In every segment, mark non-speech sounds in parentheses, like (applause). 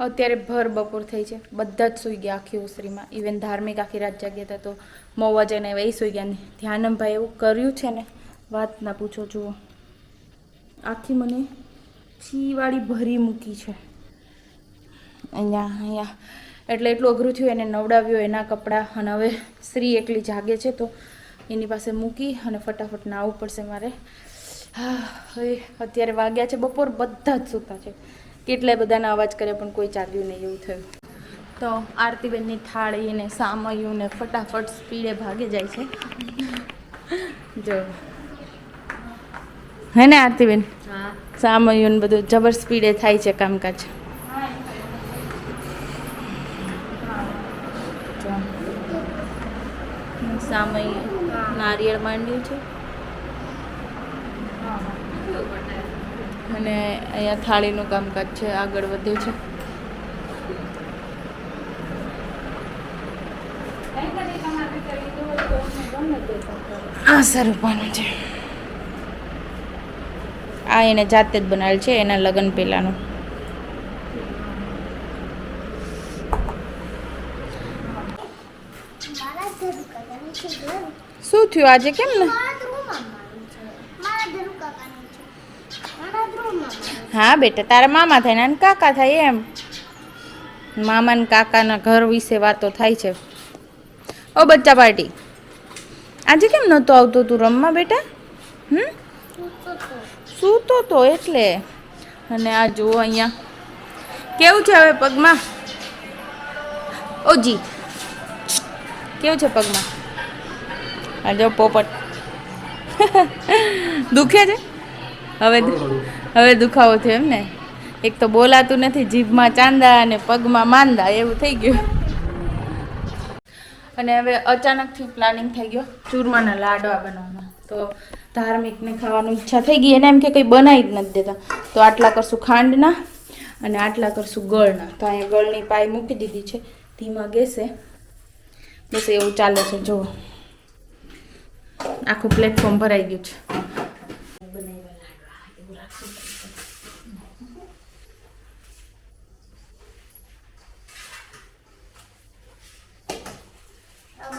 અત્યારે ભર બપોર થઈ છે. બધા જ સૂઈ ગયા આખી ઓસરીમાં. ઇવન ધાર્મિક આખી રાત જાગ્યા હતા તો મોવા જઈને એ સૂઈ ગયા. ધ્યાનમભાઈ એવું કર્યું છે ને? વાત ના પૂછો, જુઓ. આખી મને છીવાળી ભરી મૂકી છે. અહીંયા અહીંયા. એટલે એટલું અઘરું થયું, એને નવડાવ્યો એના કપડાં. અને હવે શ્રી એકલી જાગે છે તો એની પાસે મૂકી અને ફટાફટ નાવું પડશે મારે. હા, હવે અત્યારે વાગ્યા છે બપોર, બધા જ સૂતા છે. કેટલાય બધાના અવાજ કર્યા પણ કોઈ ચાલ્યું નહીં એવું થયું. તો આરતીબેનની થાળી ને સામયું ને ફટાફટ સ્પીડે ભાગી જાય છે. જો. હે ને આરતીબેન? હા. સામયું ને બધું જબર સ્પીડે થાય છે કામકાજ. સામય નારિયેળ માંડ્યું છે. અને અહીંયા થાળીનું કામકાજ છે આગળ વધ્યું છે. આ સ્વરૂપાનું છે. આ એને જાતે જ બનાવેલ છે એના લગ્ન પહેલાંનું. શું થયું આજે? કેમ ને મારા ધ્રુવમાં મારું છે મારા ધરુ કાકાનું છે મારા ધ્રુવમાં મારું હા, બેટા, તારા મામા થાય ને કાકા થાય એમ. મામા ને કાકાના ઘર વિશે વાતો થાય છે. ઓ, બચ્ચા પાર્ટી. આજે કેમ નહોતો આવતો તું રમવા, બેટા? હમ? સૂતો તો એટલે. અને આ જુઓ અહીંયા. કેવું છે હવે પગમાં? ઓજી કેવું છે પગમાં? આ જો પોપટ. (laughs) દુખે છે? હવે હવે દુખાવો થયો એમ ને? એક તો બોલાતું નથી, જીભમાં ચાંદા અને પગમાં માંદા, એવું થઈ ગયું. અને હવે અચાનકથી પ્લાનિંગ થઈ ગયો, ચૂરમાના લાડવા બનાવવાના. તો ધાર્મિકને ખાવાની ઈચ્છા થઈ ગઈ, એને એમ કે કંઈ બનાવી જ નથી દેતા. તો આટલા કરશું ખાંડના અને આટલા કરશું ગળના. તો અહીંયા ગળની પાય મૂકી દીધી છે, ધીમા ગેસે. બસ એવું ચાલે છે, જુઓ. આખું પ્લેટફોર્મ ભરાઈ ગયું છે.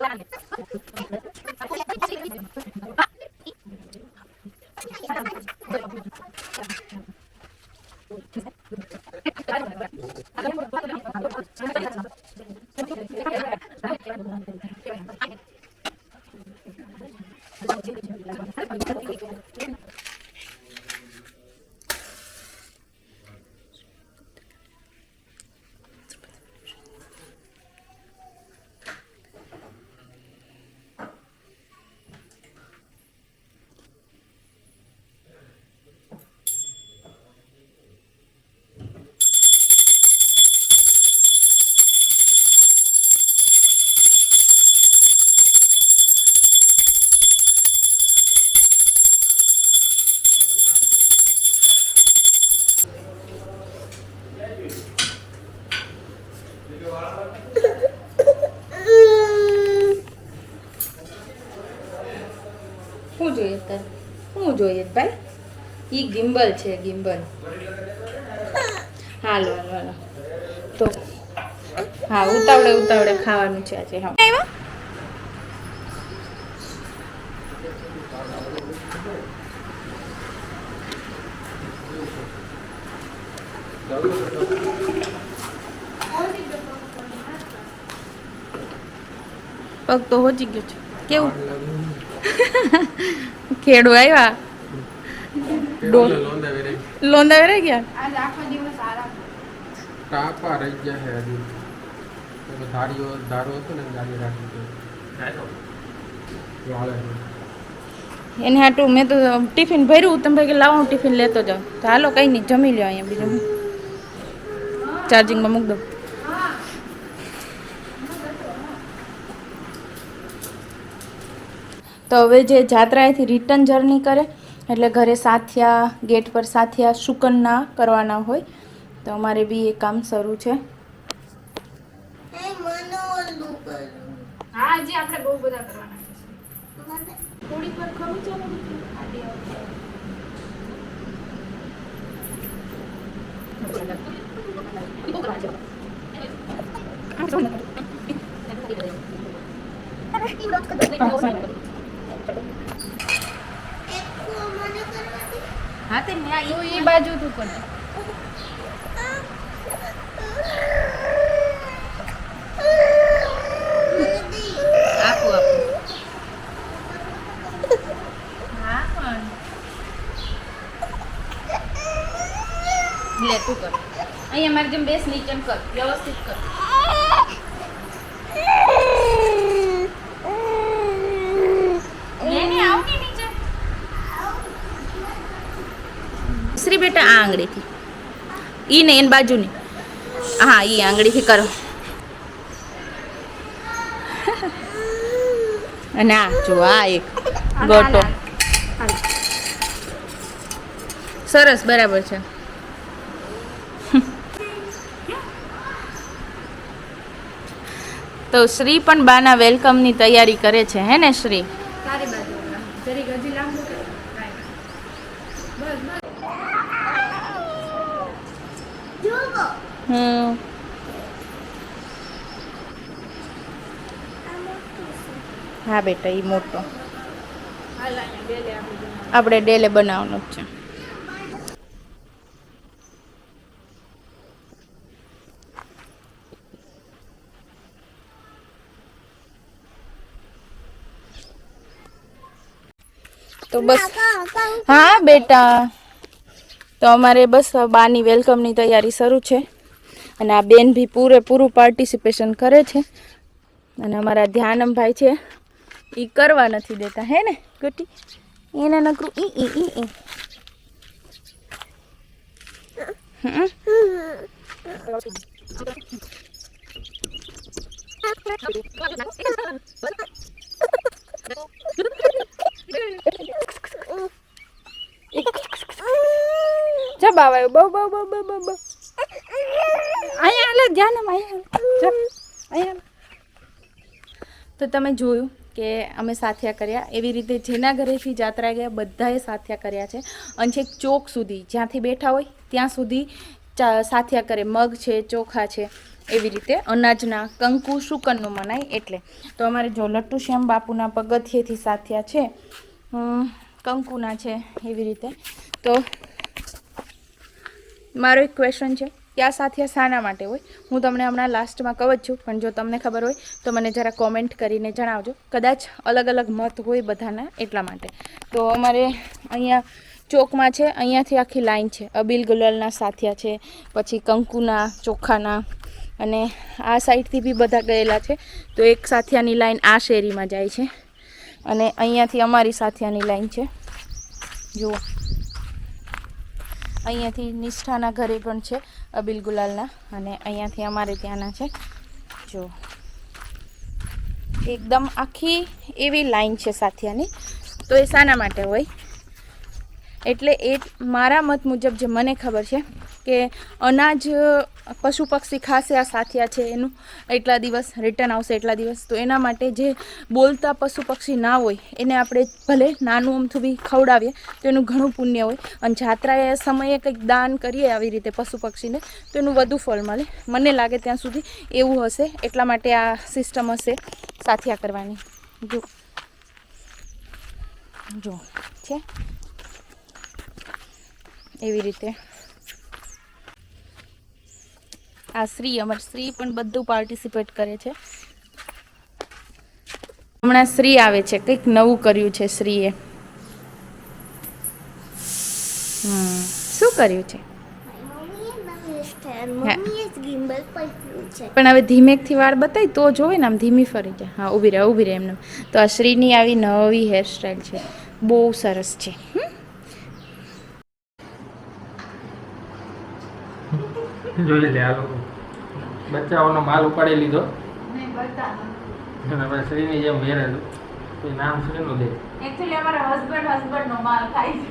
શું (laughs) જોઈએ તારે શું જોઈએ ભાઈ? ઈ ગિમ્બલ છે, ગિમ્બલ. હાલો હાલો હાલો. તો, હા, ઉતાવળે ઉતાવળે ખાવાનું છે આજે, હા. પગ તો હોજી ગયો છે. કેવું? (laughs) ખેડૂ આવ્યા? લોંદા વેરાઈ ગયા. ટાપા રહી ગયા હે હજી. પેલો ધારીઓ ધારો હતો ને ગાડી રાખી એને હાટું મેં તો ટિફિન ભર્યું. તમે ભાઈ કે લાવો હું ટિફિન લેતો જાઉં. તો હાલો કંઈ નહીં જમી લ્યો અહીંયા બીજું. ચાર્જિંગમાં મૂક દઉં તો હવે જે જાત્રાએથી રિટર્ન જર્ની કરે એટલે ઘરે સાથિયા ગેટ પર સાથિયા શુકનના કરવાના હોય તો અમારે બી એ કામ શરૂ છે. હા આપણે બહુ બધા કરવાના છે. મને થોડીક વાર ખરું છે ને? એક કો મને કરવાથી હા તે ન્યા ઈ એ બાજુ તું કર લે તું કર. અહીંયા મારી જેમ બેસ નીચે કર. વ્યવસ્થિત કર લે ને આવ ને નીચે બેટા આ આંગળીથી. એ નહીં એની બાજુની. હા એ આંગળીથી કરો. અને આ જો આ એક ગોટો. સરસ બરાબર છે. તો શ્રી પણ બાના વેલકમની તૈયારી કરે છે હે ને શ્રી? તારી બાજુ જરીક હજી લાંબુ કર જોવો હમ. હા બેટા એ મોટો. આપણે ડેલે બનાવવાનો જ છે. તો બસ હા, બેટા. તો અમારે બસ બાની વેલકમની તૈયારી શરૂ છે. અને આ બેન બી પૂરેપૂરું પાર્ટિસિપેશન કરે છે અને અમારા ધ્યાનમભાઈ છે એ કરવા નથી દેતા હે ને ગુટી એને નકરું ઈ ઈ ઈ ઈ હમ. (laughs) જા બાવા આવ્યો. બહુ બહુ બહુ બહુ બહુ અહીંયા હાલે, ધ્યાનમ, અહીંયા. અહીંયા તો તમે જોયું કે અમે સાથિયા કર્યા. એવી રીતે જેના ઘરેથી જાત્રા ગયા, બધાએ સાથિયા કર્યા છે. અને છેક ચોક સુધી, જ્યાંથી બેઠા હોય, ત્યાં સુધી સાથિયા કરે. મગ છે, ચોખા છે, એવી રીતે અનાજના કંકુ શુકનનું મનાય એટલે. તો અમારે જો લટ્ટુ શ્યામ બાપુના પગથિયેથી સાથિયા છે કંકુના છે, એવી રીતે. તો મારો એક ક્વેશ્ચન છે. કે સાથિયા શાના માટે હોય. હું તમને હમણાં લાસ્ટમાં કહું જ છું, પણ જો તમને ખબર હોય, તો મને જરા કોમેન્ટ કરીને જણાવજો. કદાચ અલગ અલગ મત હોય બધાના એટલા માટે. તો અમારે અહીંયા ચોકમાં છે, અહીંયાથી આખી લાઈન છે. અબીલ ગુલાલના સાથિયા છે, પછી કંકુના, ચોખાના, અને આ સાઈડથી બી બધા ગયેલા છે. તો એક સાથિયાની લાઈન આ શેરીમાં જાય છે. અને અહીંયાથી અમારી સાથિયાની લાઈન છે. જુઓ. અહીંયાથી નિષ્ઠાના ઘરે પણ છે અબિલ ગુલાલના અને અહીંયાથી અમારે ત્યાંના છે. જો. એકદમ આખી એવી લાઈન છે સાથિયાની. તો એ શાના માટે હોય. એટલે એ મારા મત મુજબ જે મને ખબર છે કે અનાજ, પશુ પક્ષી ખાશે આ સાથિયા છે એનું. એટલા દિવસ રિટર્ન આવશે એટલા દિવસ. તો એના માટે જે બોલતા પશુ પક્ષી ના હોય, એને આપણે ભલે નાનું અમથું બી ખવડાવીએ, તો એનું ઘણું પુણ્ય હોય. અને જાત્રાએ સમયે કંઈક દાન કરીએ આવી રીતે પશુ પક્ષીને, તો એનું વધુ ફળ મળે. મને લાગે ત્યાં સુધી એવું હશે. એટલા માટે આ સિસ્ટમ હશે સાથિયા કરવાની. જો. જો. છે? એવી રીતે. આ શ્રી અમારી શ્રી પણ બધું પાર્ટિસિપેટ કરે છે. હમણાં શ્રી આવે છે કંઈક નવું કર્યું છે શ્રીએ હમ શું કર્યું છે? પણ હવે ધીમેકથી વાળ બતાવી તો જોવે ને આમ ધીમી ફરી જાય. હા ઊભી રહે ઊભી રહે એમને તો આ શ્રીની આવી નવી હેરસ્ટાઈલ છે. બહુ સરસ છે. (laughs) જોઈ લે આ લોકો બચ્ચાઓનો માલ ઉપાડી લીધો. અને શ્રીની જેમ વેરે એ નામ શ્રીનું દે. એકચ્યુઅલી અમારા હસબન્ડ હસબન્ડનો માલ ખાય છે.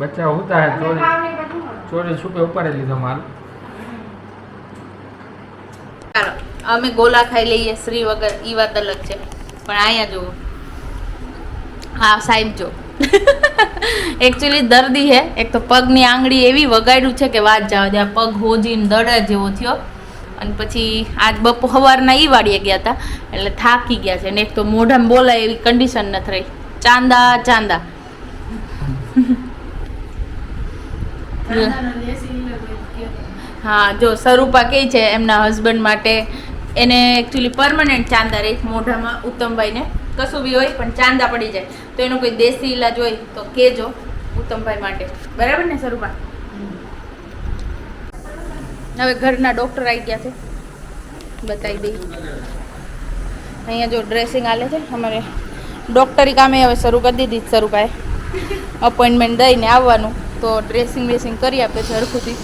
બચ્ચા હોતા હે ચોરી. ચોરી છુપે ઉપાડી લીધો માલ. અમે ગોલા ખાઈ લઈએ શ્રી વગર ઈ વાત અલગ છે. પણ અહીંયા જુઓ. હા સાહેબ જો એકચ્યુઅલી દર્દી હે. એક તો પગની આંગળી એવી વગાડ્યું છે કે વાત જાવ દે. પગ હોજીને દડા જેવો થયો. અને પછી આજ બપો સવારના ઈ વાળીએ ગયા હતા. એટલે થાકી ગયા છે. ને એક તો મોઢામાં બોલાય એવી કન્ડિશન નથી રહી. ચાંદા ચાંદા. કોઈ. હા, જો સ્વરૂપા કહે છે, એમના હસબન્ડ માટે એને એકચ્યુઅલી પરમનન્ટ ચાંદા રહી મોઢામાં ઉત્તમભાઈને. કશું બી હોય પણ ચાંદા પડી જાય. તો એનો કોઈ દેશી ઈલાજ હોય તો કહેજો ઉત્તમભાઈ માટે. બરાબર ને સ્વરૂપા હવે ઘરના ડૉક્ટર આવી ગયા છે. બતાવી દઈ અહીંયા જો ડ્રેસિંગ આલે છે. અમારે ડૉક્ટરી કામે હવે શરૂ કરી દીધી સ્વરૂપાએ અપોઇન્ટમેન્ટ દઈને આવવાનું. તો ડ્રેસિંગ વેસિંગ કરી આપે છે હરખુથી.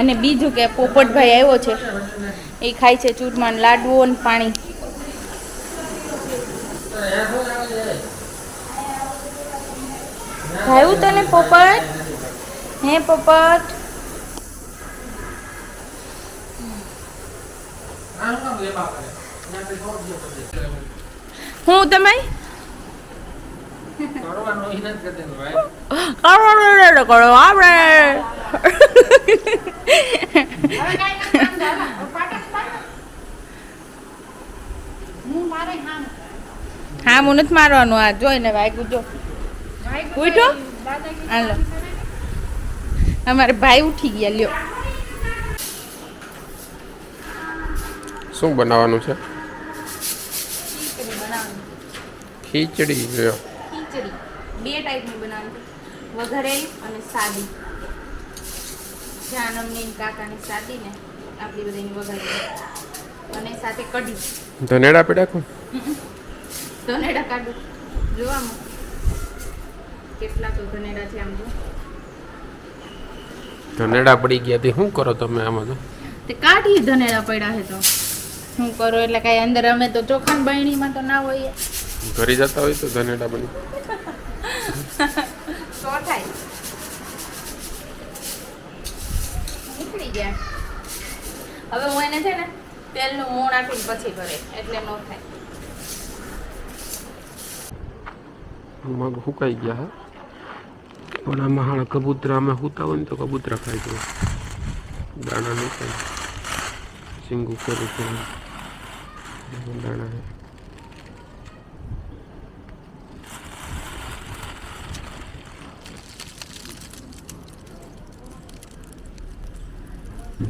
અને બીજું કે પોપટભાઈ આવ્યો છે. એ ખાય છે ચૂરમાન લાડવો અને પાણી. ખાયું તને પોપટ? હે પોપટ? હું તમે કરો આપણે. હું હું નથી મારવાનું આ જોઈને ભાઈ જો. વાગ્યું ઉઠો? હાલો. અમારે ભાઈ ઉઠી ગયા લ્યો. શું બનાવવાનું છે? ખીચડી લ્યો. ખીચડી. બે ટાઈપની બનાવવાની વઘારેલી અને સાદી. જાનમની કાકાની સાદી ને આપણી બધાની વઘારેલી અને સાથે કઢી. ધનેડા પીડા કો ધનેડા કાઢું. જોવામાં કેટલા તો ધનેડા છે આમ જો ધનેડા પડી ગયા તે શું કરો તમે આમાં તો? તે કાઢી ધનેડા પડ્યા છે તો. શું કરો એટલે કાંઈ અંદર અમે તો ચોખાન બહેણીમાં તો ના હોઈએ. ઘરે જતા હોય તો ધનેડા બની. તો થાય. નીકળી ગયા. હવે હું એને છે ને તેલનું મોણ આપીને પછી કરે એટલે નો થાય. મગ સુકાઈ ગયા હે. પણ આમાં હાણ કબૂતરા અમે સૂતા હોય ને તો કબૂતરા ખાઈ જાય દાણા નહીં ખાય સિંગું કરું છું દાણા.